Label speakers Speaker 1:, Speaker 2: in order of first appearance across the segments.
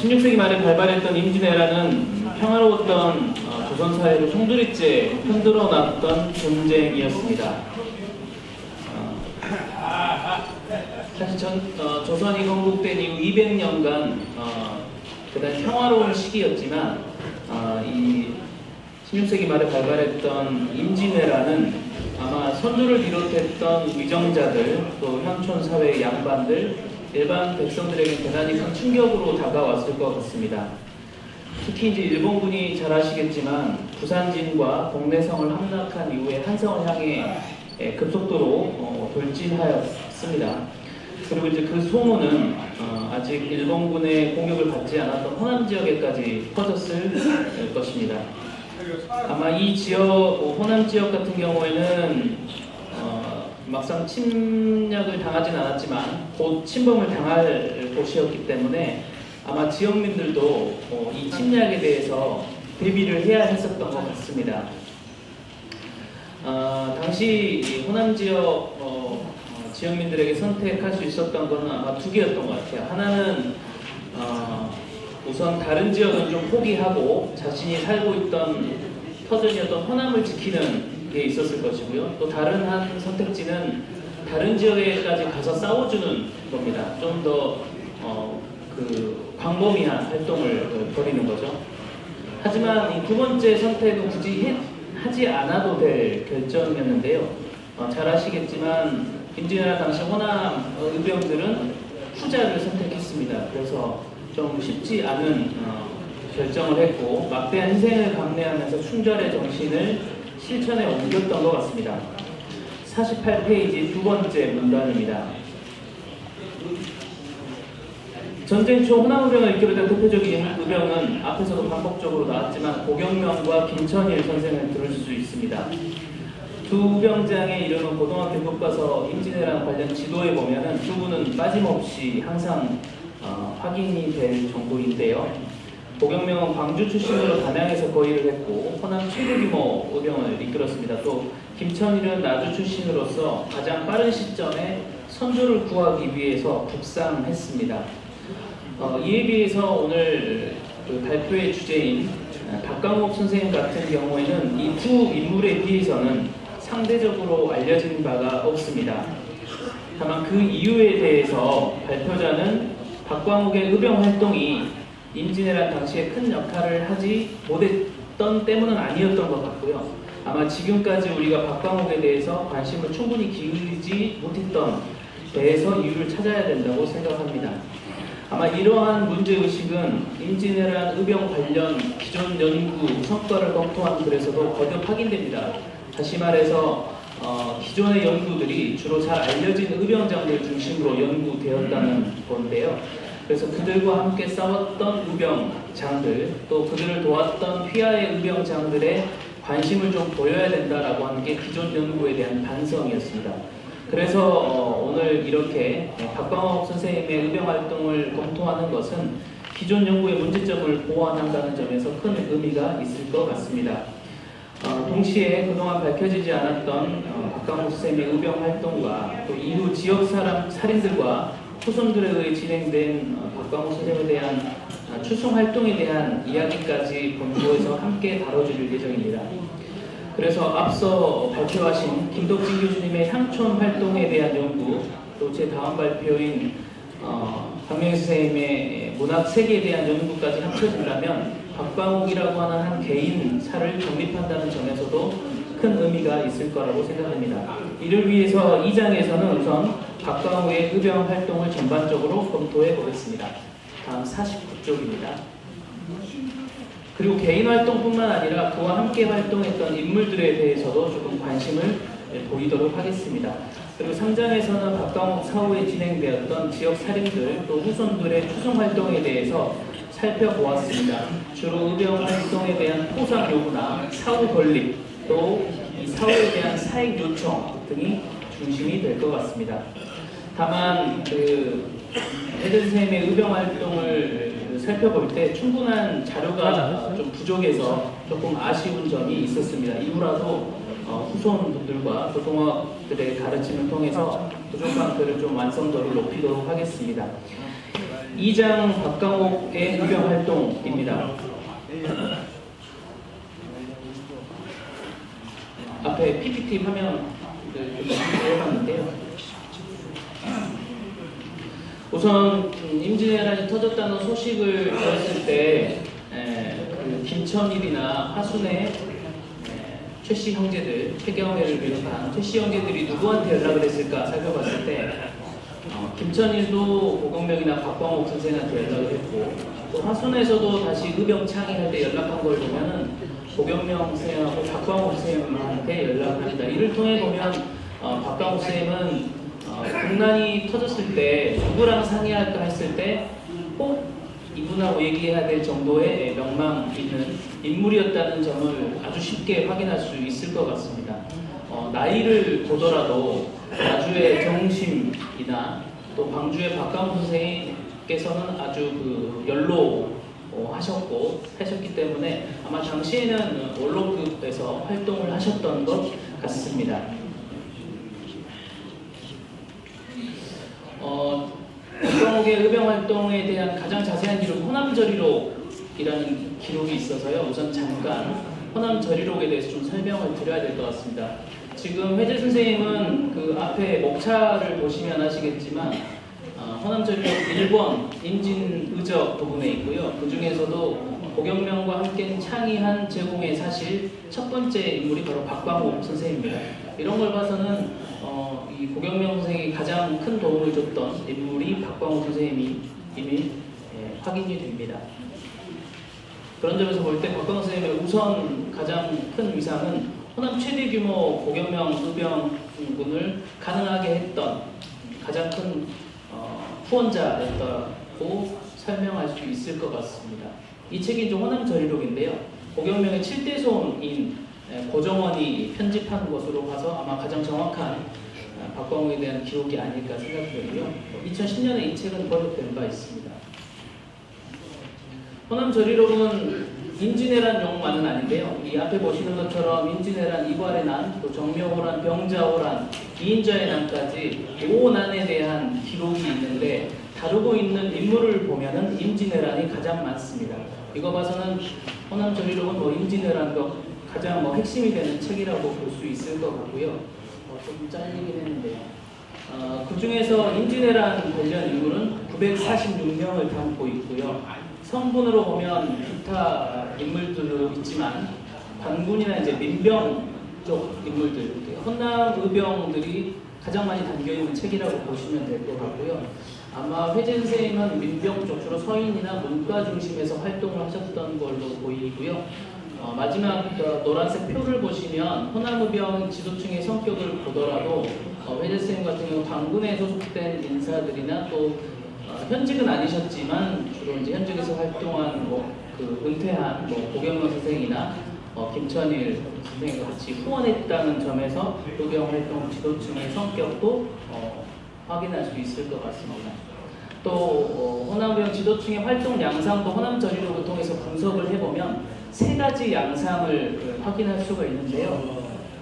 Speaker 1: 16세기 말에 발발했던 임진왜란은 평화로웠던 어, 조선 사회를 송두리째 흔들어 놨던 전쟁이었습니다. 어, 사실 전, 어, 조선이 건국된 이후 200년간 어, 대단히 평화로운 시기였지만 어, 이 16세기 말에 발발했던 임진왜란은 아마 선조를 비롯했던 위정자들 또 현촌 사회의 양반들 일반 백성들에게 대단히 큰 충격으로 다가왔을 것 같습니다. 특히 이제 일본군이 잘 아시겠지만 부산진과 동래성을 함락한 이후에 한성을 향해 예, 급속도로 어, 돌진하였습니다. 그리고 이제 그 소문은 어, 아직 일본군의 공격을 받지 않았던 호남 지역에까지 퍼졌을 것입니다. 아마 이 지역 어, 호남 지역 같은 경우에는 어, 막상 침략을 당하진 않았지만 곧 침범을 당할 곳이었기 때문에 아마 지역민들도 어, 이 침략에 대해서 대비를 해야 했었던 것 같습니다. 어, 당시 이 호남 지역 어, 어, 지역민들에게 선택할 수 있었던 것은 아마 두 개였던 것 같아요. 하나는 어, 우선 다른 지역은 좀 포기하고 자신이 살고 있던 터전이었던 호남을 지키는 게 있었을 것이고요. 또 다른 한 선택지는 다른 지역에까지 가서 싸워주는 겁니다. 좀더 어, 그 광범위한 활동을 벌이는 거죠. 하지만 이 두 번째 선택은 굳이 해- 하지 않아도 될 결정이었는데요. 어, 잘 아시겠지만 임진왜란 당시 호남 어, 의병들은 후자를 선택했습니다. 그래서 좀 쉽지 않은 어, 결정을 했고 막대한 희생을 감내하면서 충절의 정신을 실천에 옮겼던 것 같습니다. 48페이지 두 번째 문단입니다. 전쟁 초 호남의병을 이끌었던 대표적인 의병은 앞에서도 반복적으로 나왔지만 고경명과 김천일 선생을 들을 수 있습니다. 두 병장에 이르는 고등학교 교과서 임진왜란 관련 지도에 보면은 두 분은 빠짐없이 항상 어, 확인이 될 정도인데요. 고경명은 광주 출신으로 단양에서 거의를 했고 호남 최대 규모 의병을 이끌었습니다. 또 김천일은 나주 출신으로서 가장 빠른 시점에 선조를 구하기 위해서 북상했습니다. 어, 이에 비해서 오늘 그 발표의 주제인 어, 박강옥 선생님 같은 경우에는 이 두 인물에 비해서는 상대적으로 알려진 바가 없습니다. 다만 그 이유에 대해서 발표자는 박광욱의 의병 활동이 임진왜란 당시에 큰 역할을 하지 못했던 때문은 아니었던 것 같고요. 아마 지금까지 우리가 박광욱에 대해서 관심을 충분히 기울이지 못했던 데에서 이유를 찾아야 된다고 생각합니다. 아마 이러한 문제의식은 임진왜란 의병 관련 기존 연구 성과를 검토한 글에서도 거듭 확인됩니다. 다시 말해서 어, 기존의 연구들이 주로 잘 알려진 의병장들 중심으로 연구되었다는 건데요. 그래서 그들과 함께 싸웠던 의병장들 또 그들을 도왔던 휘하의 의병장들의 관심을 좀 보여야 된다라고 하는 게 기존 연구에 대한 반성이었습니다. 그래서 어, 오늘 이렇게 박광욱 선생님의 의병 활동을 검토하는 것은 기존 연구의 문제점을 보완한다는 점에서 큰 의미가 있을 것 같습니다. 어, 동시에 그동안 밝혀지지 않았던 어, 박광욱 선생님의 의병 활동과 또 이후 지역 사람 살인들과 후손들에 의해 진행된 어, 박광욱 선생님에 대한 어, 추송 활동에 대한 이야기까지 본부에서 함께 다뤄줄 예정입니다. 그래서 앞서 발표하신 김덕진 교수님의 향촌 활동에 대한 연구, 또 제 다음 발표인 어, 박명희 선생님의 문학 세계에 대한 연구까지 합쳐진다면 박광욱이라고 하는 한 개인 사를 정립한다는 점에서도 큰 의미가 있을 거라고 생각합니다. 이를 위해서 이 장에서는 우선 박광욱의 의병 활동을 전반적으로 검토해 보겠습니다. 다음 49쪽입니다. 그리고 개인 활동뿐만 아니라 그와 함께 활동했던 인물들에 대해서도 조금 관심을 보이도록 하겠습니다. 그리고 3장에서는 박광욱 사후에 진행되었던 지역 살인들 또 후손들의 추송 활동에 대해서 살펴보았습니다. 주로 의병 활동에 대한 포상 요구나 사후 건립 또이 사후에 대한 사익 요청 등이 중심이 될 것 같습니다. 다만 그 헤드 선생님의 의병 활동을 살펴볼 때 충분한 자료가 좀 부족해서 조금 아쉬운 점이 있었습니다. 이후라도 어, 후손분들과 고등학들의 가르침을 통해서 부족한들을 좀 완성도를 높이도록 하겠습니다. 2장 박강옥의 의병 활동입니다. 앞에 PPT 화면을 좀 해봤는데요. 우선 음, 임진왜란이 터졌다는 소식을 들었을 때 에, 그 김천일이나 화순의 에, 최씨 형제들, 최경회를 비롯한 최씨 형제들이 누구한테 연락을 했을까 살펴봤을 때 어, 김천일도 고경명이나 박광옥 선생한테 연락을 했고 또 화순에서도 다시 의병 창의할 때 연락한 걸 보면은 고경명 선생하고 박광옥 선생한테 연락을 합니다. 이를 통해 보면 어, 박광옥 선생은 어, 국난이 터졌을 때 누구랑 상의할까 했을 때 꼭 이분하고 얘기해야 될 정도의 명망 있는 인물이었다는 점을 아주 쉽게 확인할 수 있을 것 같습니다. 어, 나이를 보더라도 나주의 정심이나 또 광주의 박강호 선생님께서는 아주 그 연로 어, 하셨고 하셨기 때문에 아마 당시에는 원로급에서 활동을 하셨던 것 같습니다. 어, 박광옥의 의병 활동에 대한 가장 자세한 기록 호남저리록이라는 기록이 있어서요. 우선 잠깐 호남저리록에 대해서 좀 설명을 드려야 될 것 같습니다. 지금 회재 선생님은 그 앞에 목차를 보시면 아시겠지만 어, 호남저리록 1번 인진 의적 부분에 있고요. 그 중에서도 고경명과 함께 창의한 제공의 사실 첫 번째 인물이 바로 박광옥 선생입니다. 이런 걸 봐서는 어, 이 고경명 선생이 가장 큰 도움을 줬던 인물이 박광옥 선생님이 이미 예, 확인이 됩니다. 그런 점에서 볼 때 박광옥 선생님의 우선 가장 큰 위상은 호남 최대 규모 고경명 의병군을 가능하게 했던 가장 큰 어, 후원자였다고 설명할 수 있을 것 같습니다. 이 책이 좀 호남 저리록인데요. 고경명의 7대 손인 에, 고정원이 편집한 것으로 봐서 아마 가장 정확한 아, 박광욱에 대한 기록이 아닐까 생각되고요. 2010년에 이 책은 번역된 바 있습니다. 호남 저리록은 인진해란 용만은 아닌데요. 이 앞에 보시는 것처럼 인진해란 이괄의 난, 또 정묘호란, 병자호란, 이인자의 난까지 오 난에 대한 기록이 있는데 다루고 있는 인물을 보면은 임진왜란이 가장 많습니다. 이거 봐서는 호남 저리록은 뭐 임진왜란과 가장 뭐 핵심이 되는 책이라고 볼 수 있을 것 같고요. 어, 좀 잘리긴 했는데요. 어, 그 중에서 임진왜란 관련 인물은 946명을 담고 있고요. 성분으로 보면 기타 인물들도 있지만 반군이나 이제 민병 쪽 인물들, 헌남 의병들이 가장 많이 담겨 있는 책이라고 보시면 될 것 같고요. 아마 회재 선생님은 민병 쪽 주로 서인이나 문과 중심에서 활동을 하셨던 걸로 보이고요. 어, 마지막 그 노란색 표를 보시면 호남의병 지도층의 성격을 보더라도 어, 회재 선생님 같은 경우 당군에 소속된 인사들이나 또 어, 현직은 아니셨지만 주로 이제 현직에서 활동한 뭐 그 은퇴한 뭐 고경원 선생이나 어, 김천일 선생님과 같이 후원했다는 점에서 의병 활동 지도층의 성격도 어, 확인할 수 있을 것 같습니다. 또 어, 호남병 지도층의 활동 양상도 호남 저리록을 통해서 분석을 해보면 세 가지 양상을 그, 확인할 수가 있는데요.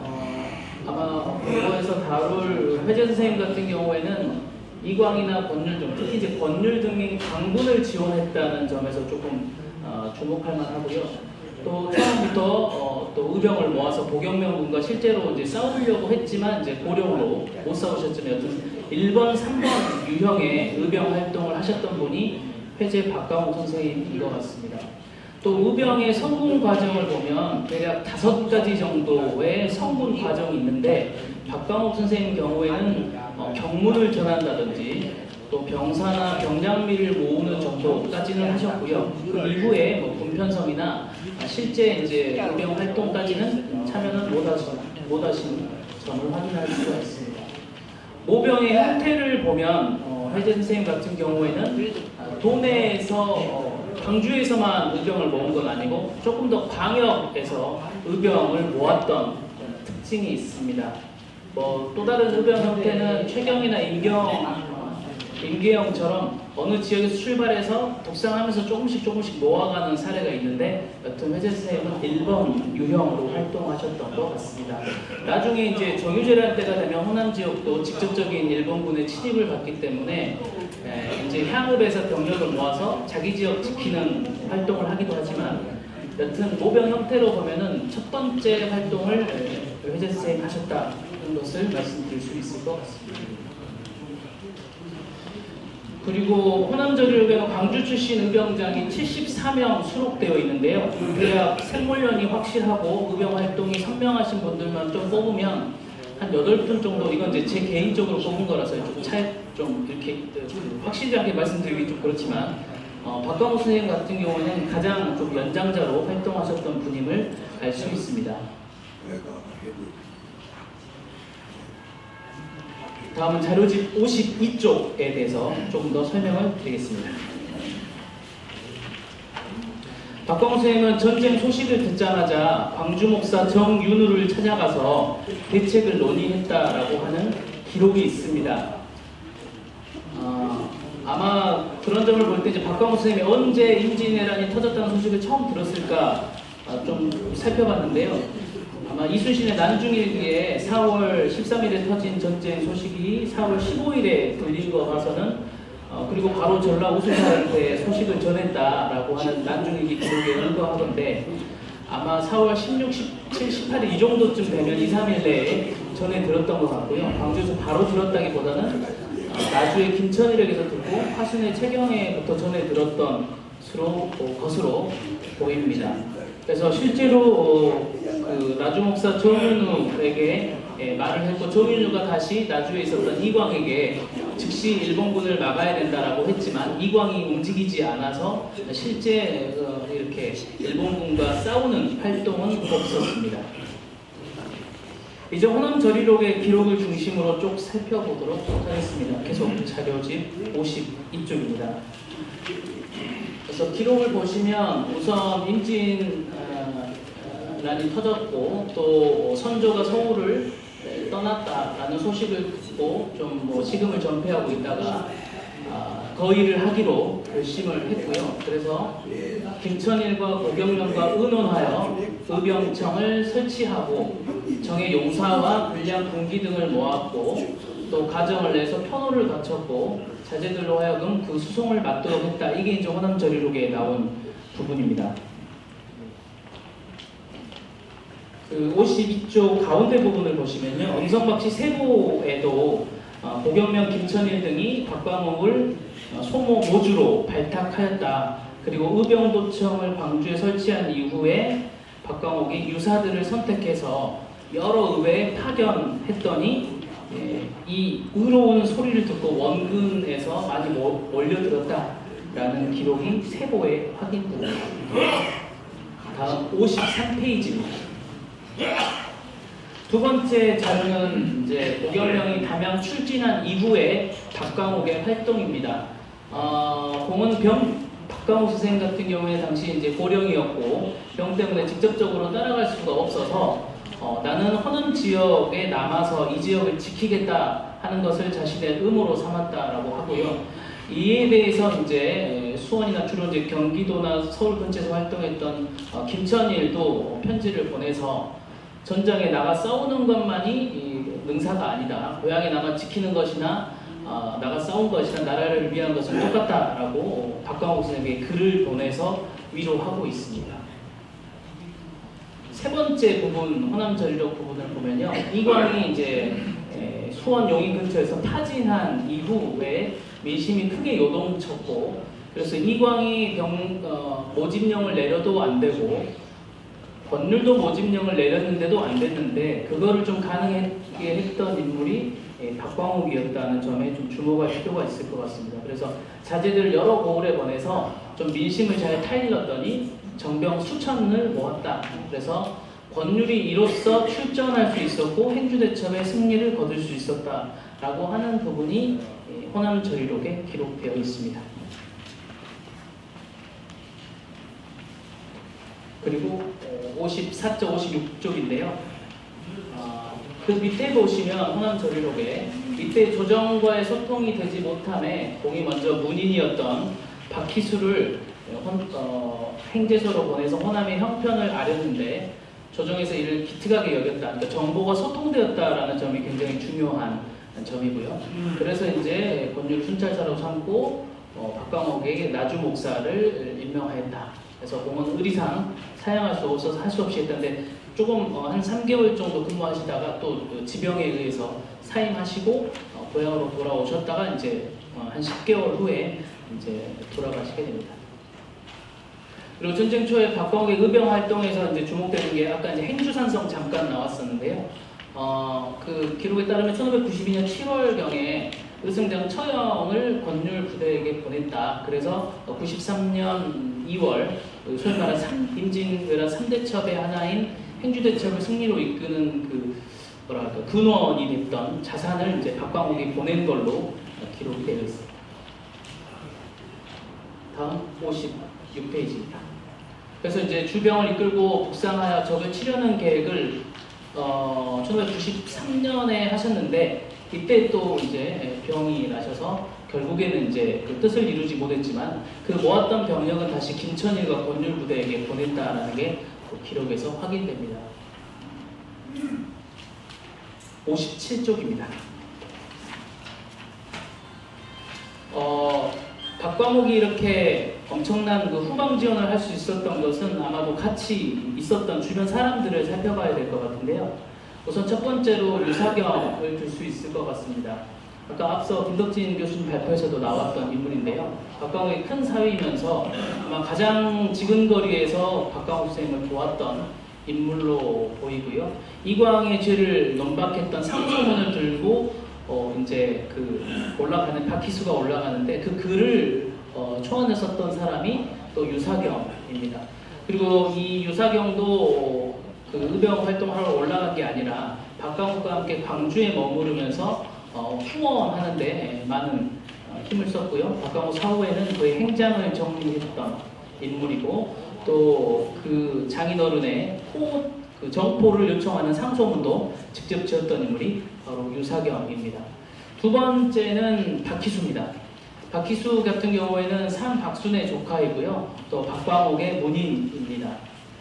Speaker 1: 어, 아마 이거에서 다룰 회재 선생님 같은 경우에는 이광이나 권율 등, 특히 이제 권율 등이 강군을 지원했다는 점에서 조금 어, 주목할 만하고요. 또 처음부터 어, 또 의병을 모아서 보경명군과 실제로 이제 싸우려고 했지만 이제 고령으로 못 싸우셨지만 여튼 1번, 3번 유형의 의병 활동을 하셨던 분이 회재 박강호 선생님인 것 같습니다. 또 의병의 성군 과정을 보면 대략 다섯 가지 정도의 성군 과정이 있는데 박광옥 선생님 경우에는 어, 경문을 전한다든지 또 병사나 병장미를 모으는 정도까지는 하셨고요. 그 이후에 뭐 분편성이나 아, 실제 이제 의병 활동까지는 참여는 못 하신 못 하신 점을 확인할 수가 있습니다. 모병의 형태를 보면 어, 회재 선생님 같은 경우에는 아, 도내에서 어, 광주에서만 의병을 모은 건 아니고 조금 더 광역에서 의병을 모았던 특징이 있습니다. 뭐 또 다른 의병 형태는 최경이나 임경, 임계영처럼 어느 지역에서 출발해서 독상하면서 조금씩 조금씩 모아가는 사례가 있는데 여튼 회재 선생님은 1번 유형으로 활동하셨던 것 같습니다. 나중에 이제 정유재란 때가 되면 호남 지역도 직접적인 일본군의 침입을 받기 때문에 에, 이제 향읍에서 병력을 모아서 자기 지역 지키는 활동을 하기도 하지만 여튼 모병 형태로 보면은 첫 번째 활동을 에, 회재 선생님 하셨다는 것을 말씀드릴 수 있을 것 같습니다. 그리고 호남저리로에는 광주 출신 의병장이 74명 수록되어 있는데요. 대학 생물련이 확실하고 의병 활동이 선명하신 분들만 좀 뽑으면 한 8분 정도 이건 이제 제 개인적으로 뽑은 거라서 좀 차이 좀 이렇게 그 확실하게 말씀드리기 좀 그렇지만 어, 박광호 선생님 같은 경우는 가장 좀 연장자로 활동하셨던 분임을 알 수 있습니다. 다음은 자료집 52쪽에 대해서 조금 더 설명을 드리겠습니다. 박광호 선생님은 전쟁 소식을 듣자마자 광주 목사 정윤우를 찾아가서 대책을 논의했다라고 하는 기록이 있습니다. 어, 아마 그런 점을 볼 때 이제 박광호 선생님이 언제 임진왜란이 터졌다는 소식을 처음 들었을까 아, 좀 살펴봤는데요. 아마 이순신의 난중일기에 4월 13일에 터진 전쟁 소식이 4월 15일에 들린 거 봐서는 어, 그리고 바로 전라 우수사한테 소식을 전했다라고 하는 난중일기 기록에 근거하던데 아마 4월 16, 17, 18일 이 정도쯤 되면 2, 3일 내에 전해 들었던 것 같고요. 광주에서 바로 들었다기보다는 어, 나주의 김천일에게서 듣고 화순의 최경에부터 전해 들었던 어, 것으로 보입니다. 그래서 실제로 어, 그 나주 목사 정윤우에게 예, 말을 했고 정윤우가 다시 나주에 있었던 이광에게 즉시 일본군을 막아야 된다라고 했지만 이광이 움직이지 않아서 실제 어, 이렇게 일본군과 싸우는 활동은 없었습니다. 이제 호남 저리록의 기록을 중심으로 쭉 살펴보도록 하겠습니다. 계속 자료집 52쪽입니다. 그래서 기록을 보시면 우선 임진 난이 터졌고 또 선조가 서울을 떠났다라는 소식을 듣고 좀 뭐 지금을 전폐하고 있다가 아, 거의를 하기로 결심을 했고요. 그래서 김천일과 고경련과 의논하여 의병청을 설치하고 정의 용사와 불량 군기 등을 모았고 또 가정을 내서 편호를 갖췄고 자제들로 하여금 그 수송을 맡도록 했다. 이게 이제 호남저리록에 나온 부분입니다. 그 52쪽 가운데 부분을 보시면요. 음성박씨 세부에도 어, 고경명, 김천일 등이 박광옥을 어, 소모 모주로 발탁하였다. 그리고 의병도청을 광주에 설치한 이후에 박광옥이 유사들을 선택해서 여러 의회에 파견했더니 예, 이 의로운 소리를 듣고 원근에서 많이 모- 몰려들었다라는 기록이 세보에 확인됩니다. 다음 53페이지입니다. 두 번째 자료는 이제 고경령이 담양 출진한 이후에 박광옥의 활동입니다. 어, 공은 병 박광옥 선생 같은 경우에 당시 이제 고령이었고 병 때문에 직접적으로 따라갈 수가 없어서 어, 나는 호남 지역에 남아서 이 지역을 지키겠다 하는 것을 자신의 의무로 삼았다라고 하고요. 이에 대해서 이제 수원이나 주로 이제 경기도나 서울 근처에서 활동했던 어, 김천일도 편지를 보내서 전장에 나가 싸우는 것만이 이 능사가 아니다. 고향에 나가 지키는 것이나 어, 나가 싸운 것이나 나라를 위한 것은 똑같다라고 박광옥 선생에게 글을 보내서 위로하고 있습니다. 세 번째 부분 호남 전력 부분을 보면요, 이광이 이제 에, 수원 용인 근처에서 타진한 이후에 민심이 크게 요동쳤고, 그래서 이광이 병 어, 모집령을 내려도 안 되고 권율도 모집령을 내렸는데도 안 됐는데 그거를 좀 가능하게 했던 인물이 예, 박광욱이었다는 점에 좀 주목할 필요가 있을 것 같습니다. 그래서 자제들 여러 고을에 보내서 좀 민심을 잘 타일렀더니 정병 수천을 모았다. 그래서 권율이 이로써 출전할 수 있었고 행주대첩의 승리를 거둘 수 있었다라고 하는 부분이 예, 호남 저희록에 기록되어 있습니다. 그리고 54쪽, 56쪽인데요. 그 밑에 보시면 호남 저리록에 이때 조정과의 소통이 되지 못함에 공이 먼저 문인이었던 박희수를 혼- 어, 행제소로 보내서 호남의 형편을 아렸는데 조정에서 이를 기특하게 여겼다. 그러니까 정보가 소통되었다라는 점이 굉장히 중요한 점이고요. 그래서 이제 권율 순찰사로 삼고 어, 박광옥에게 나주 목사를 임명하였다. 그래서 공은 의리상 사양할 수 없어서 할 수 없이 했다는데 조금 어, 한 3개월 정도 근무하시다가 또 그 지병에 의해서 사임하시고 어, 고향으로 돌아오셨다가 이제 어, 한 10개월 후에 이제 돌아가시게 됩니다. 그리고 전쟁 초에 박광욱의 의병 활동에서 이제 주목되는 게 아까 이제 행주산성 잠깐 나왔었는데요. 어, 그 기록에 따르면 1592년 7월경에 의승장 처형을 권율 부대에게 보냈다. 그래서 93년 2월 그 소위 말하는 삼- 임진왜란 3대첩의 하나인 행주대첩을 승리로 이끄는 그 뭐랄까 근원이 됐던 자산을 이제 박광욱이 보낸 걸로 기록이 되어 있습니다. 다음 56페이지입니다. 그래서 이제 주병을 이끌고 북상하여 적을 치려는 계획을 어, 1993년에 하셨는데 이때 또 이제 병이 나셔서 결국에는 이제 그 뜻을 이루지 못했지만 그 모았던 병력은 다시 김천일과 권율 부대에게 보냈다라는 게 그 기록에서 확인됩니다. 57쪽입니다. 어, 박광욱이 이렇게 엄청난 그 후방 지원을 할 수 있었던 것은 아마도 같이 있었던 주변 사람들을 살펴봐야 될 것 같은데요. 우선 첫 번째로 유사경을 들 수 있을 것 같습니다. 아까 앞서 김덕진 교수님 발표에서도 나왔던 인물인데요. 박광욱이 큰 사위이면서 아마 가장 지근거리에서 박광욱 선생님을 도왔던 인물로 보이고요. 이광의 죄를 논박했던 상소문을 들고 어 이제 그 올라가는 박희수가 올라가는데 그 글을 어 초안을 썼던 사람이 또 유사경입니다. 그리고 이 유사경도 그 의병 활동하러 올라간 게 아니라 박광욱과 함께 광주에 머무르면서 어 후원하는데 많은 어, 힘을 썼고요. 박광욱 사후에는 그의 행장을 정리했던 인물이고 또 그 장인어른의 포, 그 정포를 요청하는 상소문도 직접 지었던 인물이 바로 유사경입니다. 두 번째는 박희수입니다. 박희수 같은 경우에는 상박순의 조카이고요. 또 박광옥의 문인입니다.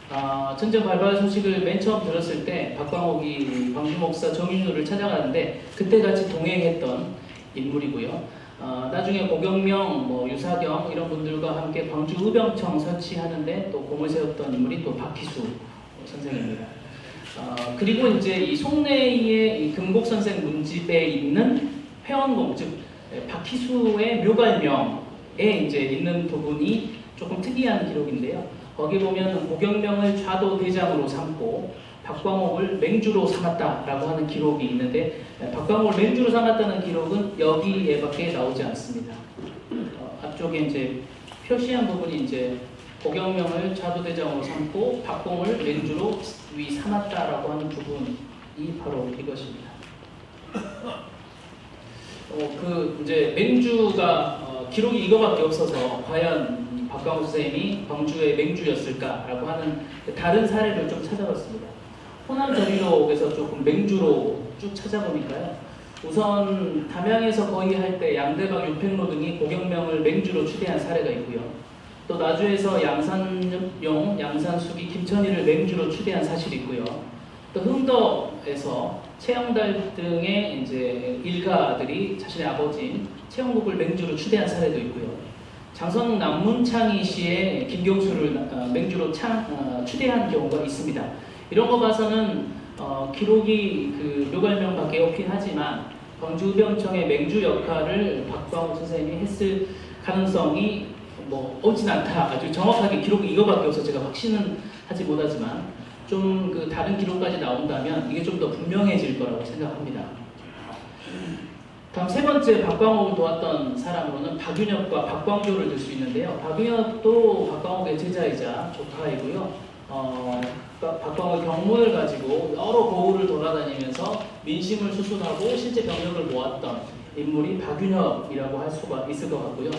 Speaker 1: 아, 전쟁 발발 소식을 맨 처음 들었을 때 박광옥이 광주 목사 정윤우를 찾아가는데 그때 같이 동행했던 인물이고요. 어, 나중에 고경명, 뭐 유사경 이런 분들과 함께 광주 의병청 설치하는데 또 공을 세웠던 인물이 또 박희수 선생입니다. 어, 그리고 이제 이 송내의 이 금곡 선생 문집에 있는 회원공 즉 박희수의 묘발명에 이제 있는 부분이 조금 특이한 기록인데요. 거기 보면 고경명을 좌도 대장으로 삼고 박광옥을 맹주로 삼았다라고 하는 기록이 있는데 박광옥을 맹주로 삼았다는 기록은 여기에밖에 나오지 않습니다. 어, 앞쪽에 이제 표시한 부분이 이제 고경명을 좌도대장으로 삼고 박공을 맹주로 위 삼았다라고 하는 부분이 바로 이것입니다. 어, 그 이제 맹주가 어, 기록이 이거밖에 없어서 과연 이 박광호 선생님이 광주의 맹주였을까라고 하는 그 다른 사례를 좀 찾아봤습니다. 호남 저리록에서 조금 맹주로 쭉 찾아보니까요. 우선 담양에서 거의 할 때 양대박 육팽로 등이 고경명을 맹주로 추대한 사례가 있고요. 또 나주에서 양산용, 양산숙이 김천희를 맹주로 추대한 사실이 있고요. 또 흥덕에서 최영달 등의 이제 일가들이 자신의 아버지인 최영국을 맹주로 추대한 사례도 있고요. 장성 남문창이 씨의 김경수를 어, 맹주로 창, 어, 추대한 경우가 있습니다. 이런 거 봐서는 어, 기록이 그 묘발명밖에 없긴 하지만 광주병청의 맹주 역할을 박광호 선생님이 했을 가능성이 뭐 없진 않다. 아주 정확하게 기록이 이거밖에 없어 제가 확신은 하지 못하지만 좀 그 다른 기록까지 나온다면 이게 좀 더 분명해질 거라고 생각합니다. 다음 세 번째 박광옥을 도왔던 사람으로는 박윤혁과 박광조를 들 수 있는데요. 박윤혁도 박광옥의 제자이자 조카이고요. 어, 박- 박광옥의 경문을 가지고 여러 고을을 돌아다니면서 민심을 수순하고 실제 병력을 모았던 인물이 박윤혁이라고 할 수가 있을 것 같고요.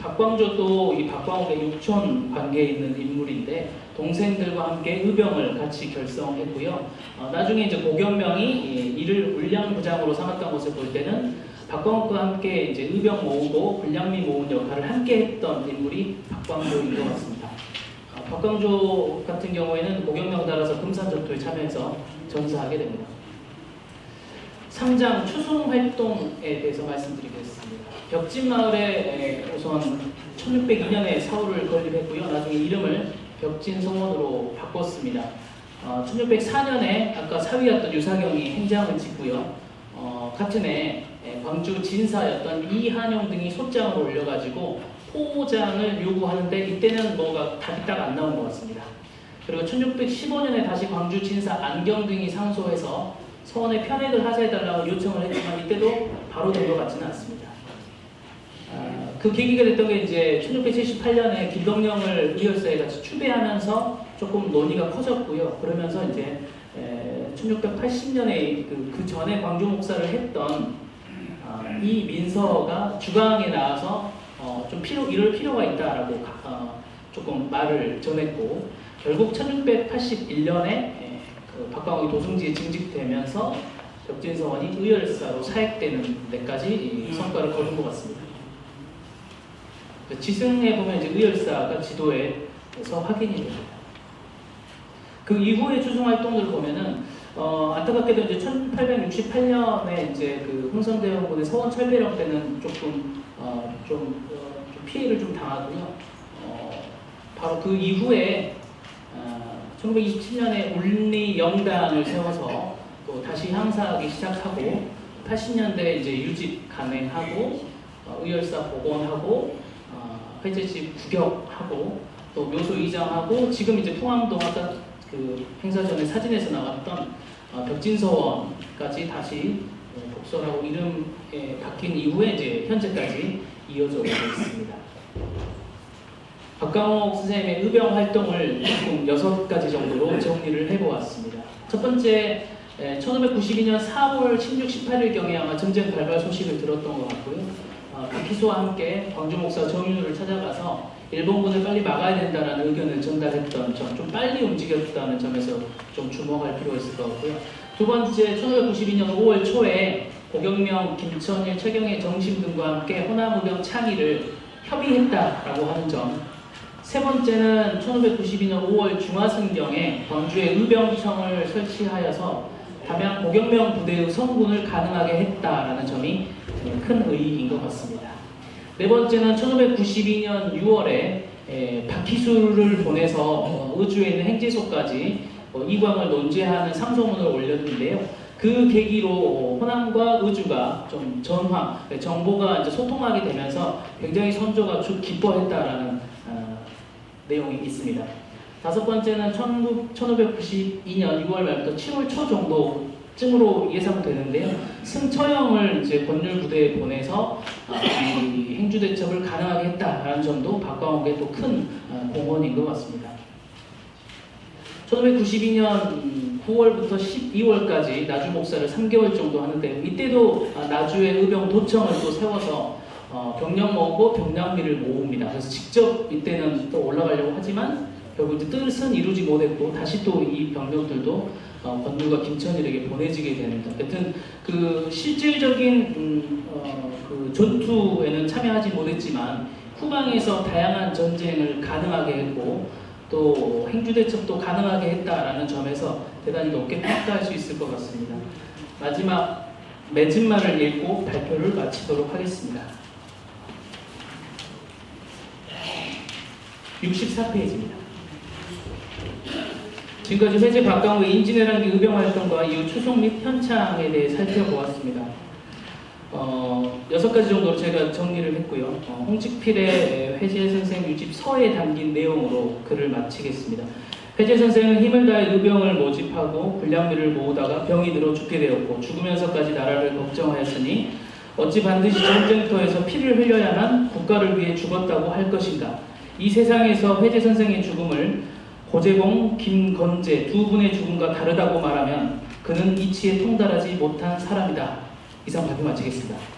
Speaker 1: 박광조도 이 박광욱의 육촌 관계에 있는 인물인데 동생들과 함께 의병을 같이 결성했고요. 어, 나중에 이제 고경명이 이- 이를 불량부장으로 삼았던 것을 볼 때는 박광욱과 함께 이제 의병 모으고 불량미 모은 역할을 함께 했던 인물이 박광조인 것 같습니다. 어, 박광조 같은 경우에는 고경명 따라서 금산전투에 참여해서 전사하게 됩니다. 상장 추승 활동에 대해서 말씀드리겠습니다. 벽진 마을에 우선 1602년에 사울을 건립했고요. 나중에 이름을 벽진 성원으로 바꿨습니다. 어, 1604년에 아까 사위였던 유사경이 행장을 짓고요. 어, 같은 해 에, 광주 진사였던 이한용 등이 소장을 올려가지고 포장을 요구하는데 이때는 뭐가 답이 딱 안 나온 것 같습니다. 그리고 1615년에 다시 광주 진사 안경 등이 상소해서 서원의 편액을 하사해달라고 요청을 했지만 이때도 바로 된 것 같지는 않습니다. 아, 그 계기가 됐던 게 이제 1678년에 김동령을 의열사에 같이 추배하면서 조금 논의가 커졌고요. 그러면서 이제 1680년에 그, 그 전에 광주 목사를 했던 아, 이 민서가 주강에 나와서 어, 좀 필요 이럴 필요가 있다라고 가- 어, 조금 말을 전했고 결국 1681년에 그 박광욱이 도승지에 징직되면서 벽진서원이 의열사로 사액되는 데까지 이 성과를 거둔 것 같습니다. 그 지승에 보면 이제 의열사가 지도에서 확인이 됩니다. 그 이후의 추승 활동들을 보면은 어, 안타깝게도 이제 1868년에 이제 그 흥선대원군의 서원 철배령 때는 조금 어, 좀, 어, 좀 피해를 좀 당하고요. 어, 바로 그 이후에 어, 1927년에 울리 영당을 세워서 또 다시 향사하기 시작하고 80년대에 이제 유집 간행하고 어, 의열사 복원하고 어, 회제집 구격하고 또 묘소 이장하고 지금 이제 통암동 아까 그 행사 전에 사진에서 나왔던 어, 벽진서원까지 다시 어, 복설하고 이름에 바뀐 이후에 이제 현재까지 이어져 오고 있습니다. 박강옥 선생님의 의병 활동을 총 여섯 가지 정도로 정리를 해보았습니다. 첫 번째, 1592년 4월 16, 18일경에 아마 전쟁 발발 소식을 들었던 것 같고요. 어, 박희수와 함께 광주 목사 정윤우를 찾아가서 일본군을 빨리 막아야 된다는 의견을 전달했던 점, 좀 빨리 움직였다는 점에서 좀 주목할 필요가 있을 것 같고요. 두 번째, 1592년 5월 초에 고경명, 김천일, 최경의 정심 등과 함께 호남의병 창의를 협의했다라고 하는 점. 세 번째는 1592년 5월 중화승경에 광주에 의병청을 설치하여서 담양 고경명 부대의 성군을 가능하게 했다라는 점이 큰 의의인 것 같습니다. 네 번째는 1592년 6월에 박희수를 보내서 어, 의주에 있는 행지소까지 어, 이광을 논제하는 상소문을 올렸는데요. 그 계기로 어, 호남과 의주가 좀 전화, 네, 정보가 이제 소통하게 되면서 굉장히 선조가 주 기뻐했다라는 어, 내용이 있습니다. 다섯 번째는 1592년 6월 말부터 7월 초 정도 쯤으로 예상되는데요. 승처형을 이제 권율 부대에 보내서 행주 대첩을 가능하게 했다라는 점도 박광욱의 또 큰 공헌인 것 같습니다. 1592년 9월부터 12월까지 나주 목사를 3개월 정도 하는데 이때도 아, 나주의 의병 도청을 또 세워서 어, 병력 모으고 병량비를 모읍니다. 그래서 직접 이때는 또 올라가려고 하지만 결국 이제 뜻은 이루지 못했고 다시 또 이 병력들도 어, 권율과 김천일에게 보내지게 됩니다. 여튼 그 실질적인 음, 어, 그 전투에는 참여하지 못했지만 후방에서 다양한 전쟁을 가능하게 했고 또 행주대첩도 가능하게 했다라는 점에서 대단히 높게 평가할 수 있을 것 같습니다. 마지막 맺은 말을 읽고 발표를 마치도록 하겠습니다. 64페이지입니다. 지금까지 회제 박강호의 인진해란기 의병 활동과 이후 추송 및 현창에 대해 살펴보았습니다. 어, 여섯 가지 정도로 제가 정리를 했고요. 어, 홍직필의 회재 선생 유집 서에 담긴 내용으로 글을 마치겠습니다. 회재 선생은 힘을 다해 의병을 모집하고 불량비를 모으다가 병이 들어 죽게 되었고 죽으면서까지 나라를 걱정하였으니 어찌 반드시 전쟁터에서 피를 흘려야만 국가를 위해 죽었다고 할 것인가? 이 세상에서 회재 선생의 죽음을 고재봉, 김건재 두 분의 죽음과 다르다고 말하면 그는 이치에 통달하지 못한 사람이다. 이상 발표 마치겠습니다.